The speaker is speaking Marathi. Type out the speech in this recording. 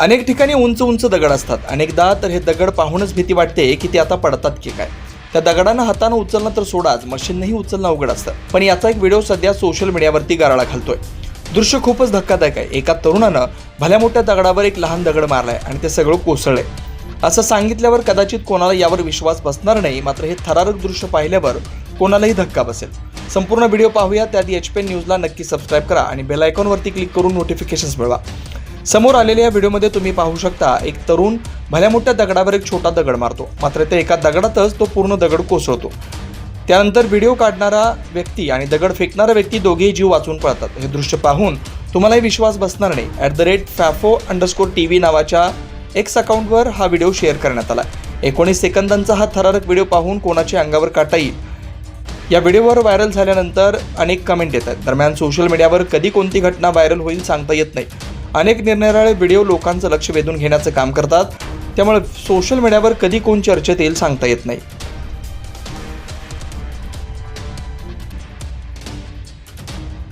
अनेक ठिकाणी उंच उंच दगड असतात. अनेकदा तर हे दगड पाहूनच भीती वाटते की ते आता पडतात की काय. त्या दगडांना हातानं उचलणं तर सोडाच मशीननेही उचलणं अवघड असतं. पण याचा एक व्हिडिओ सध्या सोशल मीडियावरती गाराळा घालतोय दृश्य खूपच धक्कादायक आहे. एका तरुणानं भल्या मोठ्या दगडावर एक लहान दगड मारलाय आणि ते सगळं कोसळलंय. असं सांगितल्यावर कदाचित कोणाला यावर विश्वास बसणार नाही मात्र हे थरारक दृश्य पाहिल्यावर कोणालाही धक्का बसेल. संपूर्ण व्हिडिओ पाहूया. त्याआधी एच पी न्यूजला नक्की सबस्क्राईब करा आणि बेल आयकॉनवरती क्लिक करून नोटिफिकेशन्स मिळवा. समोर आलेल्या या व्हिडिओमध्ये तुम्ही पाहू शकता एक तरुण भल्या मोठ्या दगडावर एक छोटा दगड मारतो. मात्र ते एका दगडातच तो पूर्ण दगड कोसळतो. त्यानंतर व्हिडिओ काढणारा व्यक्ती आणि दगड फेकणारा व्यक्ती दोघेही जीव वाचून पळतात. हे दृश्य पाहून तुम्हालाही विश्वास बसणार नाही. At the rate फॅफो underscore T V नावाच्या एक्स अकाउंटवर हा व्हिडिओ शेअर करण्यात आला. एकोणीस सेकंदांचा हा थरारक व्हिडिओ पाहून कोणाच्या अंगावर काटा येईल? या व्हिडिओवर व्हायरल झाल्यानंतर अनेक कमेंट येत आहेत. दरम्यान सोशल मीडियावर कधी कोणती घटना व्हायरल होईल सांगता येत नाही. अनेक निरनिराळे व्हिडिओ लोकांचं लक्ष वेधून घेण्याचं काम करतात. त्यामुळे सोशल मीडियावर कधी कोण चर्चेत येईल सांगता येत नाही.